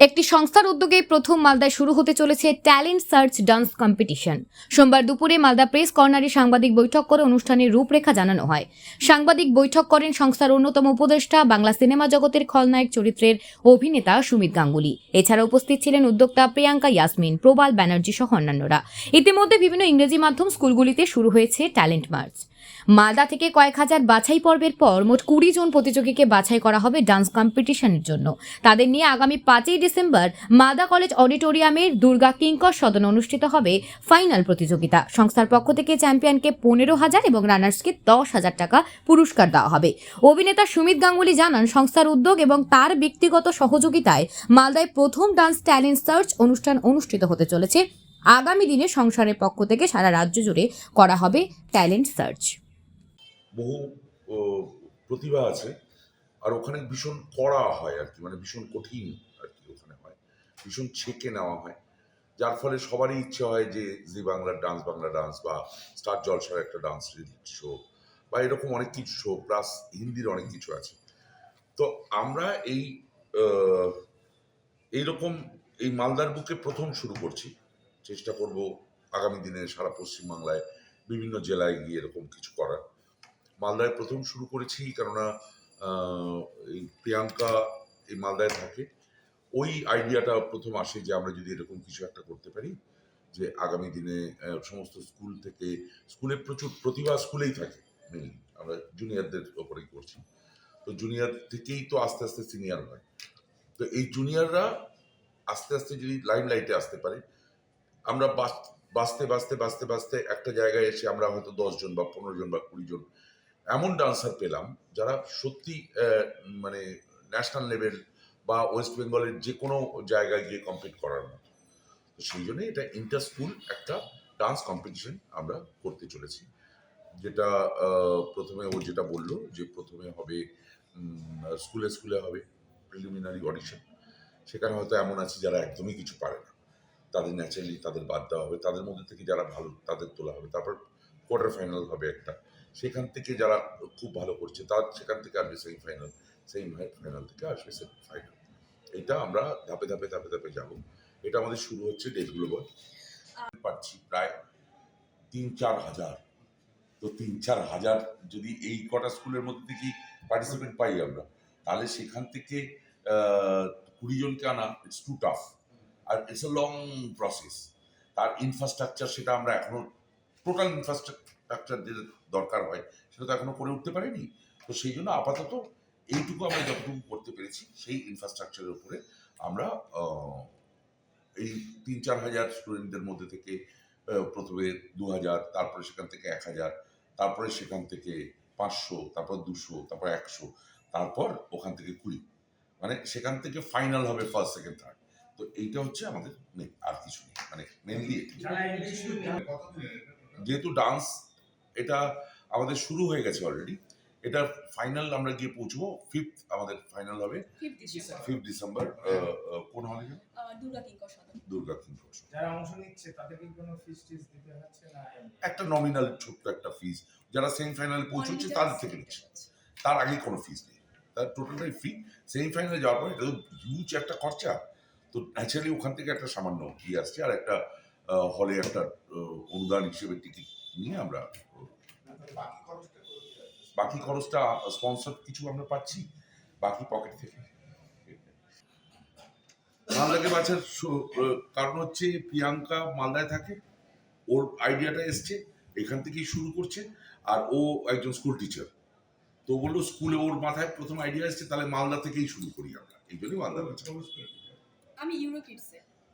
একটি সংস্থার উদ্যোগে প্রথম মালদায় শুরু হতে চলেছে ট্যালেন্ট সার্চ ডান্স কম্পিটিশন। সোমবার দুপুরে মালদা প্রেস কর্নারে সাংবাদিক বৈঠক করে অনুষ্ঠানের রূপরেখা জানানো হয়। সাংবাদিক বৈঠক করেন সংস্থার অন্যতম উপদেষ্টা, বাংলা সিনেমা জগতের খলনায়ক চরিত্রের অভিনেতা সুমিত গাঙ্গুলি। এছাড়া উপস্থিত ছিলেন উদ্যোক্তা প্রিয়াঙ্কা ইয়াসমিন, প্রবাল ব্যানার্জি সহ অন্যান্যরা। ইতিমধ্যে বিভিন্ন ইংরেজি মাধ্যম স্কুলগুলিতে শুরু হয়েছে ট্যালেন্ট মার্চ। মালদা থেকে কয়েক হাজার বাছাই পর্বের পর মোট কুড়ি জন প্রতিযোগীকে বাছাই করা হবে ডান্স কম্পিটিশনের জন্য। তাদের নিয়ে আগামী পাঁচই ডিসেম্বর মালদা কলেজ অডিটোরিয়ামের দুর্গা কিঙ্কর সদন অনুষ্ঠিত হবে ফাইনাল প্রতিযোগিতা। সংস্থার পক্ষ থেকে চ্যাম্পিয়নকে পনেরো হাজার এবং রানার্সকে দশ হাজার টাকা পুরস্কার দেওয়া হবে। অভিনেতা সুমিত গাঙ্গুলি জানান, সংস্থার উদ্যোগ এবং তার ব্যক্তিগত সহযোগিতায় মালদায় প্রথম ডান্স ট্যালেন্ট সার্চ অনুষ্ঠান অনুষ্ঠিত হতে চলেছে। আগামী দিনে সংসারের পক্ষ থেকে সারা রাজ্য জুড়ে করা হবে ট্যালেন্ট সার্চ বহু প্রতিভা আছে, আর ওখানে ভীষণ কড়া হয় আর কি মানে ভীষণ কঠিন আর কি ওখানে হয়, ভীষণ ছেকে নেওয়া হয়। যার ফলে সবারই ইচ্ছে হয় যে জি বাংলার ডান্স, বাংলা ডান্স বা স্টার জলসার একটা ডান্স শো বা এরকম অনেক কিছু শো, প্লাস হিন্দির অনেক কিছু আছে। তো আমরা এই এইরকম এই মালদার বুকে প্রথম শুরু করছি। চেষ্টা করব আগামী দিনে সারা পশ্চিমবাংলায় বিভিন্ন জেলায় গিয়ে এরকম কিছু করার। মালদায় প্রথম শুরু করেছি, কেননা এই প্রিয়াঙ্কা এই মালদায় থাকে। ওই আইডিয়াটা প্রথম আসে যে আমরা যদি এরকম কিছু একটা করতে পারি, যে আগামী দিনে সমস্ত স্কুল থেকে, স্কুলে প্রচুর প্রতিভা স্কুলেই থাকে মেনলি আমরা জুনিয়রদের ওপরেই করছি। তো জুনিয়র থেকেই তো আস্তে আস্তে সিনিয়র হয়। তো এই জুনিয়ররা আস্তে আস্তে যদি লাইম লাইটে আসতে পারে আমরা বাঁচ- বাঁচতে বাঁচতে বাঁচতে বাঁচতে একটা জায়গায় এসে আমরা হয়তো দশজন বা পনেরো জন বা কুড়ি জন এমন ডান্সার পেলাম যারা সত্যি মানে ন্যাশনাল লেভেল বা ওয়েস্ট বেঙ্গলের যে কোনো জায়গায় গিয়ে কম্পিট করার মতো। তো সেই জন্য এটা ইন্টার স্কুল একটা ডান্স কম্পিটিশন আমরা করতে চলেছি। যেটা প্রথমে ও যেটা বলল যে প্রথমে হবে স্কুলে স্কুলে হবে প্রিলিমিনারি অডিশন সেখানে হয়তো এমন আছে যারা একদমই কিছু পারে তাদের ন্যাচারালি তাদের বাদ দেওয়া হবে, তাদের মধ্যে থেকে যারা ভালো তাদের তোলা হবে। তারপর কোয়ার্টার ফাইনাল হবে একটা। সেখান থেকে যারা খুব ভালো করছে, তার সেখান থেকে আসবে সেমিফাইনাল সেমিফাইনাল থেকে আসবে ফাইনাল এটা আমরা ধাপে ধাপে ধাপে ধাপে যাব। এটা আমাদের শুরু হচ্ছে ডেটগুলো বল পাচ্ছি প্রায় তিন চার হাজার। তো তিন চার হাজার যদি এই কটা স্কুলের মধ্যে থেকেই পার্টিসিপেট পাই আমরা, তাহলে সেখান থেকে কুড়ি জনকে আনা ইটস টু টাফ আর ইটস এ লং প্রসেস তার ইনফ্রাস্ট্রাকচার সেটা আমরা এখনও টোটাল ইনফ্রাস্ট্রাকচার যে দরকার হয়, সেটা তো এখনও করে উঠতে পারিনি। তো সেই জন্য আপাতত এইটুকু আমরা যতটুকু করতে পেরেছি, সেই ইনফ্রাস্ট্রাকচারের উপরে আমরা এই তিন চার হাজার স্টুডেন্টদের মধ্যে থেকে প্রথমে দু হাজার, তারপরে সেখান থেকে এক হাজার, তারপরে সেখান থেকে পাঁচশো, তারপর দুশো, তারপর একশো, তারপর ওখান থেকে কুড়ি। মানে সেখান থেকে ফাইনাল হবে ফার্স্ট সেকেন্ড থার্ড এইটা হচ্ছে আমাদের main, আর কিছু নেই। মানে মেনলি এটি। যেহেতু ডান্স এটা আমাদের শুরু হয়ে গেছে অলরেডি এটা ফাইনাল আমরা গিয়ে পৌঁছবো। ফিফথ আমাদের ফাইনাল হবে। ফিফথ ডিসেম্বর কোন হলে দুর্গা কিঙ্কর যারা অংশ নিচ্ছে তাদেরকে কোনো ফিস টিস দিতে হচ্ছে না? একটা নমিনাল ছোট্ট একটা ফিস যারা সেমি সেমিফাইনালে পৌঁছচ্ছে তাদের থেকে নিচ্ছে। তার আগে কোনো ফিস নেই। তার টোটালটাই ফ্রি সেমিফাইনালে যাওয়ার পরে এটা তো হিউজ একটা খরচা। তো ন্যাচারালি ওখান থেকে একটা সামান্য কি আসছে আর একটা হলে একটা অনুদান হিসেবে টিকিট নিয়ে আমরা বাকি খরচটা স্পন্সর কিছু আমরা পাচ্ছি বাকি পকেট থেকে। মালদাকে আহ, কারণ হচ্ছে প্রিয়াঙ্কা মালদায় থাকে ওর আইডিয়াটা এসছে এখান থেকেই শুরু করছে আর ও একজন স্কুল টিচার তো বলল স্কুলে ওর মাথায় প্রথম আইডিয়া এসছে তাহলে মালদা থেকেই শুরু করি আমরা। এই জন্যই মালদা বাছা আমি ইউরো কিডসে